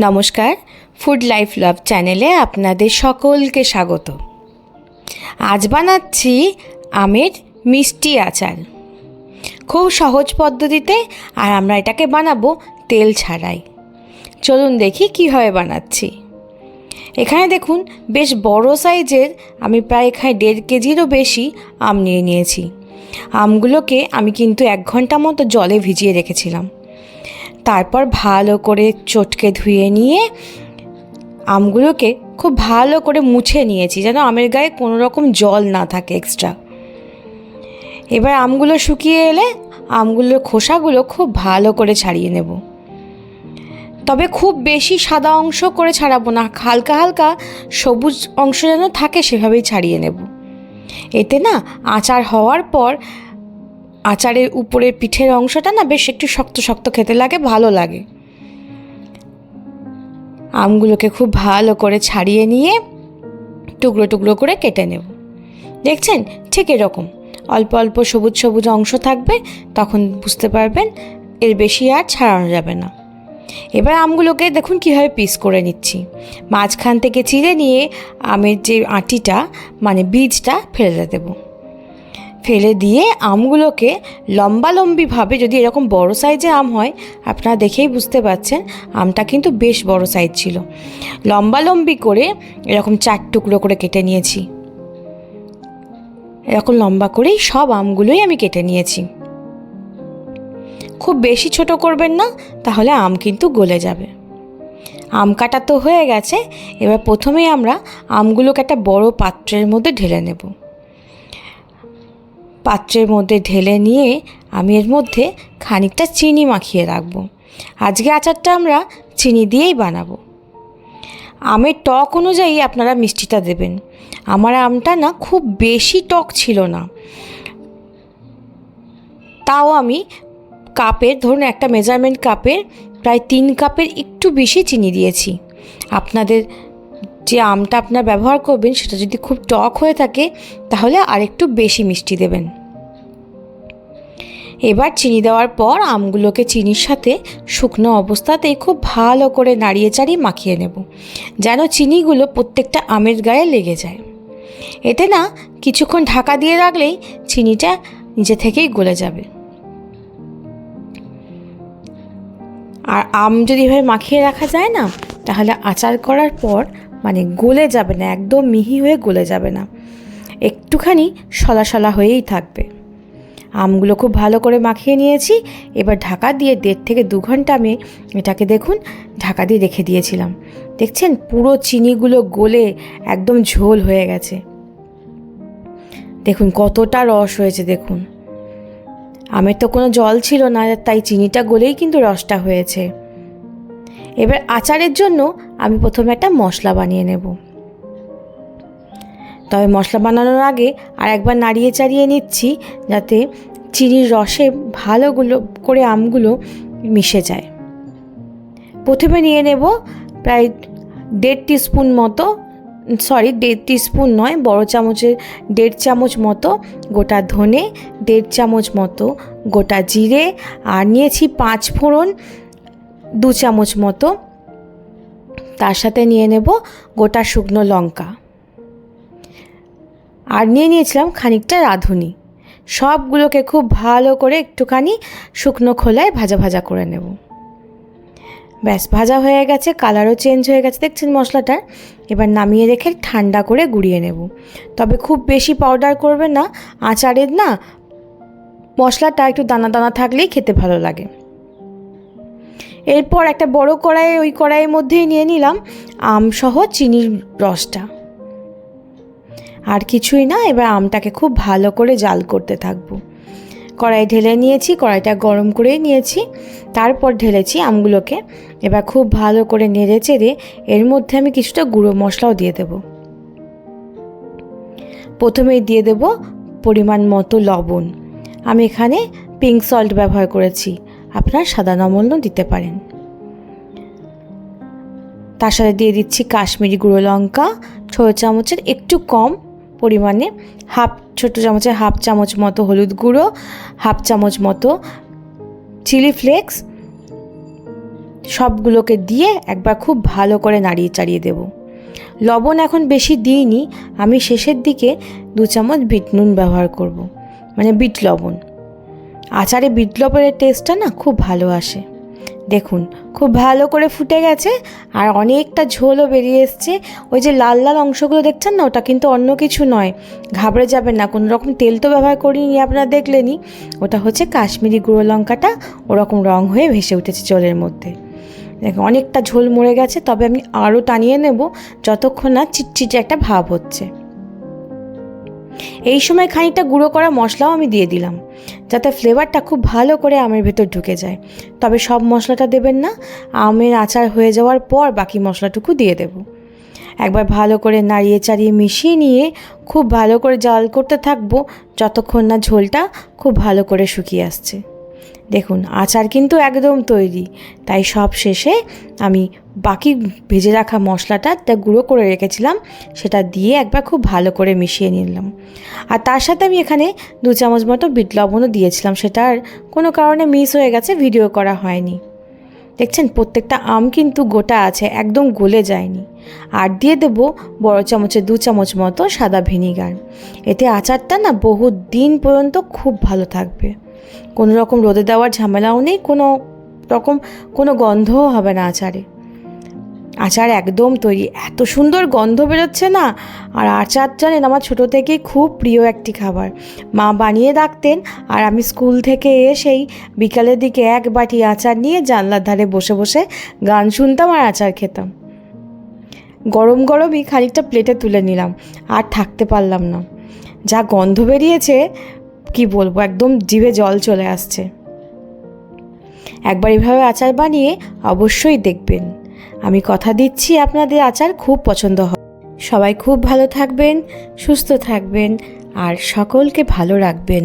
নমস্কার food life love চ্যানেলে আপনাদের সকলকে স্বাগত। আজ বানাচ্ছি আমের মিষ্টি আচার। খুব সহজ পদ্ধতিতে আর আমরা এটাকে বানাবো তেল ছাড়াই। চলুন দেখি কীভাবে বানাচ্ছি। এখানে দেখুন, বেশ বড় সাইজের আমি প্রায় এখানে দেড় কেজিরও বেশি আম নিয়ে নিয়েছি। আমগুলোকে আমি কিন্তু এক ঘণ্টা মতো জলে ভিজিয়ে রেখেছিলাম। তারপর ভালো করে চটকে ধুয়ে নিয়ে আমগুলোকে খুব ভালো করে মুছে নিয়েছি, যেন আমের গায়ে কোনো রকম জল না থাকে এক্সট্রা এবার আমগুলো শুকিয়ে এলে আমগুলোর খোসাগুলো খুব ভালো করে ছাড়িয়ে নেব। তবে খুব বেশি সাদা অংশ করে ছাড়াবো না, হালকা হালকা সবুজ অংশ যেন থাকে সেভাবেই ছাড়িয়ে নেব। এতে না আচার হওয়ার পর আচারের উপরের পিঠের অংশটা না বেশ একটু শক্ত শক্ত খেতে লাগে, ভালো লাগে। আমগুলোকে খুব ভালো করে ছাড়িয়ে নিয়ে টুকরো টুকরো করে কেটে নেব। দেখছেন? ঠিক এরকম। অল্প অল্প সবুজ সবুজ অংশ থাকবে, তখন বুঝতে পারবেন এর বেশি আর ছাড়ানো যাবে না। এবার আমগুলোকে দেখুন কীভাবে পিস করে নিচ্ছি। মাঝখান থেকে চিড়ে নিয়ে আমের যে আটিটা মানে বীজটা, ফেলে দেবো। ফেলে দিয়ে আমগুলোকে লম্বালম্বিভাবে যদি এরকম বড় সাইজের আম হয়, আপনারা দেখেই বুঝতে পারছেন আমটা কিন্তু বেশ বড় সাইজ ছিল। লম্বালম্বি করে এরকম চার টুকরো করে কেটে নিয়েছি। এরকম লম্বা করেই সব আমগুলোই আমি কেটে নিয়েছি। খুব বেশি ছোট করবেন না, তাহলে আম কিন্তু গলে যাবে। আম কাটা তো হয়ে গেছে, এবার প্রথমেই আমরা আমগুলোকে একটা বড় পাত্রের মধ্যে ঢেলে নেব। পাত্রের মধ্যে ঢেলে নিয়ে আমি এর মধ্যে খানিকটা চিনি মাখিয়ে রাখব। আজকে আচারটা আমরা চিনি দিয়েই বানাবো। আমের টক অনুযায়ী আপনারা মিষ্টিটা দেবেন। আমার আমটা না খুব বেশি টক ছিল না। তাও আমি কাপের, ধরুন একটা মেজারমেন্ট কাপের প্রায় তিন কাপের একটু বেশি চিনি দিয়েছি। আপনাদের যে আমটা আপনার ব্যবহার করবেন সেটা যদি খুব টক হয়ে থাকে, তাহলে আরেকটু বেশি মিষ্টি দেবেন। এবার চিনি দেওয়ার পর আমগুলোকে চিনির সাথে শুকনো অবস্থাতেই খুব ভালো করে নাড়িয়ে চাড়িয়ে মাখিয়ে নেব, যেন চিনিগুলো প্রত্যেকটা আমের গায়ে লেগে যায়। এতে না কিছুক্ষণ ঢাকা দিয়ে রাখলেই চিনিটা নিজে থেকেই গলে যাবে। আর আম যদি এভাবে মাখিয়ে রাখা যায় না, তাহলে আচার করার পর মানে গলে যাবে না, একদম মিহি হয়ে গলে যাবে না। একটুখানি সলা সলা হয়েই থাকবে। আমগুলো খুব ভালো করে মাখিয়ে নিয়েছি। এবার ঢাকা দিয়ে দেড় থেকে দু ঘণ্টা আমি এটাকে দেখুন, ঢাকা দিয়ে রেখে দিয়েছিলাম। দেখছেন? পুরো চিনিগুলো গলে একদম ঝোল হয়ে গেছে। দেখুন, কতটা রস হয়েছে, দেখুন। আমের তো কোনো জল ছিল না, তাই চিনিটা গলেই কিন্তু রসটা হয়েছে। এবার আচারের জন্য আমি প্রথমে একটা মশলা বানিয়ে নেব। তবে মশলা বানানোর আগে আর একবার নাড়িয়ে চাড়িয়ে নিচ্ছি যাতে চিনির রসে ভালোগুলো করে আমগুলো মিশে যায়। প্রথমে নিয়ে নেব প্রায় দেড় টিস্পুন মতো, সরি, দেড় টিস্পুন নয়, বড় চামচের দেড় চামচ মতো গোটা ধনে, দেড় চামচ মতো গোটা জিরে আর নিয়েছি পাঁচ ফোড়ন, দু চামচ মতো। তার সাথে নিয়ে নেব গোটা শুকনো লঙ্কা। আর নিয়ে নিয়েছিলাম খানিকটা রাঁধুনি। সবগুলোকে খুব ভালো করে একটুখানি শুকনো খোলায় ভাজা ভাজা করে নেব। ব্যাস, ভাজা হয়ে গেছে, কালারও চেঞ্জ হয়ে গেছে। দেখছেন মশলাটার এবার নামিয়ে রেখে ঠান্ডা করে গুঁড়িয়ে নেব। তবে খুব বেশি পাউডার করবে না, আচারের না মশলাটা একটু দানা দানা থাকলেই খেতে ভালো লাগে। এরপর একটা বড় কড়াই ওই কড়াইয়ের মধ্যেই নিয়ে নিলাম আমসহ চিনির রসটা। আর কিছুই না, এবার আমটাকে খুব ভালো করে জাল করতে থাকব। কড়াই ঢেলে নিয়েছি, কড়াইটা গরম করেই নিয়েছি, তারপর ঢেলেছি আমগুলোকে। এবার খুব ভালো করে নেড়ে চেড়ে এর মধ্যে আমি কিছুটা গুঁড়ো মশলাও দিয়ে দেব। প্রথমেই দিয়ে দেব পরিমাণ মতো লবণ। আমি এখানে পিঙ্ক সল্ট ব্যবহার করেছি, আপনার সাদা নমন্য দিতে পারেন। তার সাথে দিয়ে দিচ্ছি কাশ্মীরি গুঁড়ো লঙ্কা, ছোটো চামচের একটু কম পরিমাণে হাফ, ছোটো চামচে হাফ চামচ মতো হলুদ গুঁড়ো, হাফ চামচ মতো চিলি ফ্লেক্স, সবগুলোকে দিয়ে একবার খুব ভালো করে নাড়িয়ে চাড়িয়ে দেবো লবণ এখন বেশি দিইনি, আমি শেষের দিকে দু চামচ বিট নুন ব্যবহার করব। মানে বিট লবণ আচারে বিট লবণের টেস্টটা না খুব ভালো আসে দেখুন, খুব ভালো করে ফুটে গেছে আর অনেকটা ঝোলও বেরিয়ে এসছে। ওই যে লাল লাল অংশগুলো দেখছেন না, ওটা কিন্তু অন্য কিছু নয়। ঘাবড়ে যাবেন না, কোনো রকম তেল তো ব্যবহার করিনি, আপনারা দেখলেনই। ওটা হচ্ছে কাশ্মীরি গুঁড়ো লঙ্কাটা, ওরকম রং হয়ে ভেসে উঠেছে জলের মধ্যে। দেখো অনেকটা ঝোল মরে গেছে, তবে আমি আরও টানিয়ে নেব, যতক্ষণ না চিটচিটে একটা ভাব হচ্ছে। এই সময় খানিকটা গুঁড়ো করা মশলাও আমি দিয়ে দিলাম। যাতে ফ্লেভারটা খুব ভালো করে আমের ভেতর ঢুকে যায়। তবে সব মশলাটা দেবেন না, আমের আচার হয়ে যাওয়ার পর বাকি মশলাটুকু দিয়ে দেব। একবার ভালো করে নাড়িয়ে চাড়িয়ে মিশিয়ে নিয়ে খুব ভালো করে জাল করতে থাকব, যতক্ষণ না ঝোলটা খুব ভালো করে শুকিয়ে আসছে। দেখুন, আচার কিন্তু একদম তৈরি। তাই সব শেষে আমি বাকি ভেজে রাখা মশলাটা যা গুঁড়ো করে রেখেছিলাম, সেটা দিয়ে একবার খুব ভালো করে মিশিয়ে নিলাম। আর তার সাথে আমি এখানে দু চামচ মতো বিট লবণও দিয়েছিলাম, সেটা আর কোনো কারণে মিস হয়ে গেছে, ভিডিও করা হয়নি। দেখছেন, প্রত্যেকটা আম কিন্তু গোটা আছে, একদম গলে যায়নি। আর দিয়ে দেবো বড় চামচে দু চামচ মতো সাদা ভিনিগার। এতে আচারটা না বহু দিন পর্যন্ত খুব ভালো থাকবে। কোনো রকম রোদে দেওয়ার ঝামেলাও নেই, কোনো রকম কোনো গন্ধও হবে না আচারে। আচার একদম তৈরি। এত সুন্দর গন্ধ বেরোচ্ছে না। আর আচার জানেন, আমার ছোটো থেকেই খুব প্রিয় একটি খাবার। মা বানিয়ে রাখতেন আর আমি স্কুল থেকে এসেই বিকালের দিকে এক বাটি আচার নিয়ে জানলার ধারে বসে বসে গান শুনতাম আর আচার খেতাম। গরম গরমই খানিকটা প্লেটে তুলে নিলাম, আর থাকতে পারলাম না। যা গন্ধ বেরিয়েছে কি বলব, একদম জিভে জল চলে আসছে। একবার এভাবে আচার বানিয়ে অবশ্যই দেখবেন। আমি কথা দিচ্ছি আপনাদের আচার খুব পছন্দ হবে সবাই খুব ভালো থাকবেন, সুস্থ থাকবেন, আর সকলকে ভালো রাখবেন।